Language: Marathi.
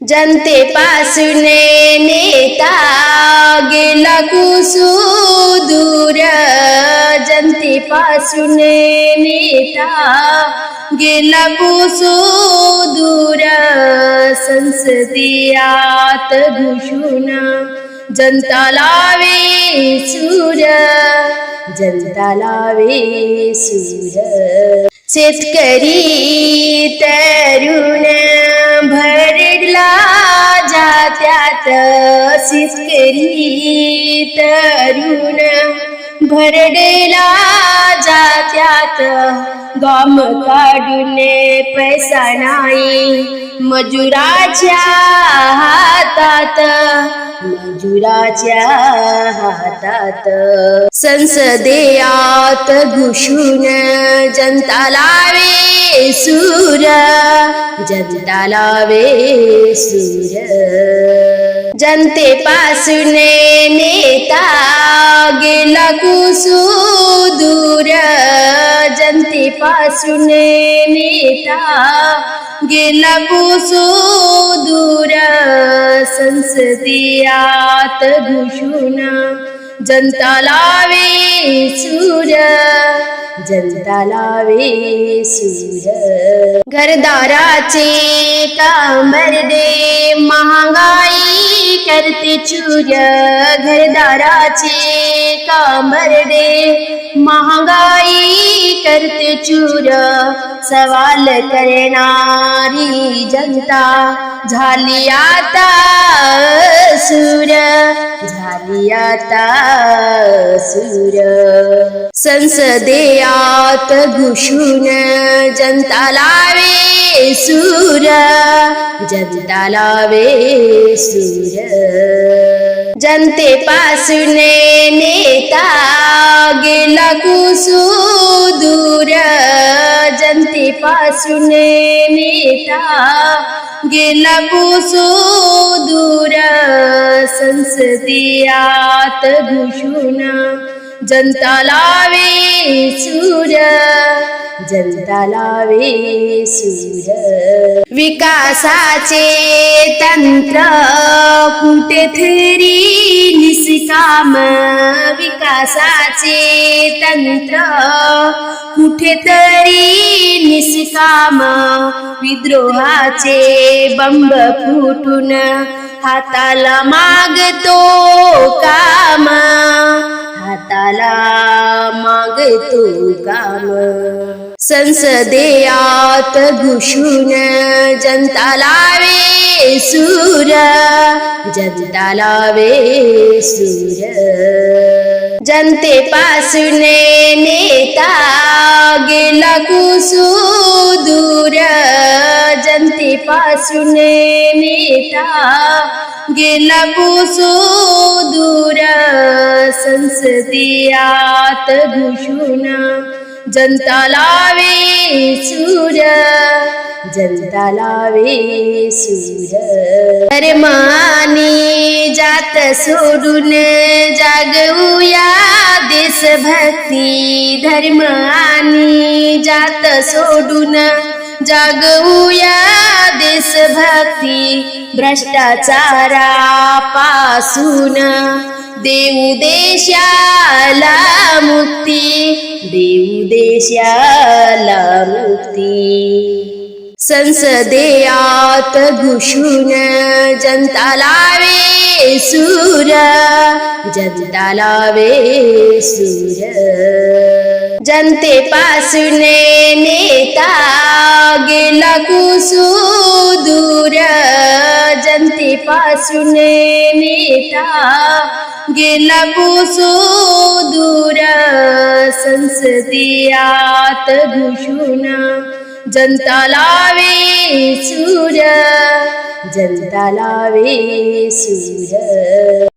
जनतेपासून नेता गेला कुसू दूर जनतेपासून नेता गेला कुसू दूर संसदियात घुसून जनता लावे सूर जनता लावे सूर शेतकरी तरुण तरुण भरडेला जात्यात. गम काढून पैसा नाही मजुराच्या हातात. मजुराच्या हातात. संसदेयात घुसून जनता लावे सूर. जनता लावे सूर. जनतेपासून नेता गेला कुसू दूर. जनतेपासून नेता गेला कुसू दूर. संसदियात घुसून जनता लावे सूर. जनता लावे सूर. घरदाराचे कांबरडे महागाई करते चूर घरदाराचे कांबरडे महागाई करते चूर. सवाल करणारी जनता झाली आता सूर. झाली आता सूर. संसदेयात घुसून जनता लावे सूर. जनता लावे सूर. जनतेपासून नेता गेला कुसू दूर जनतेपासून नेता दूर संसदियात घुसून जनता लावे सूर जनता लावे सूर. विकासाचे तंत्र कुठेतरी निष्काम विकासाचे तंत्र कुठेतरी निष्काम विद्रोहाचे बंब फुटून हाताला मागतो काम. हाताला मागतो काम. संसदेयात घुसून जनता लावे सूर जनता लावे सूर. जनतेपासून नेता गेला कुसू दूर जनतेपासून नेता गेला कुसू दूर. संसदेयात घुसून जनता लावे सूर जनता लावे सूर। धर्मानी जात सोडून जागवूया देशभक्ती। धर्म आणि जात सोडून जागवूया देशभक्ती। भ्रष्टाचारापासून देऊ देशाला मुक्ती। देऊ देशाला मुक्ती संसदेयात घुसून जनता लावे सूर. जनता लावे सूर. जनतेपासून नेता गेला कुसू दूर जनतेपासून नेता गेला कुसू दूर संसदियात घुसून जनता लावे सूर जनता लावे सूर.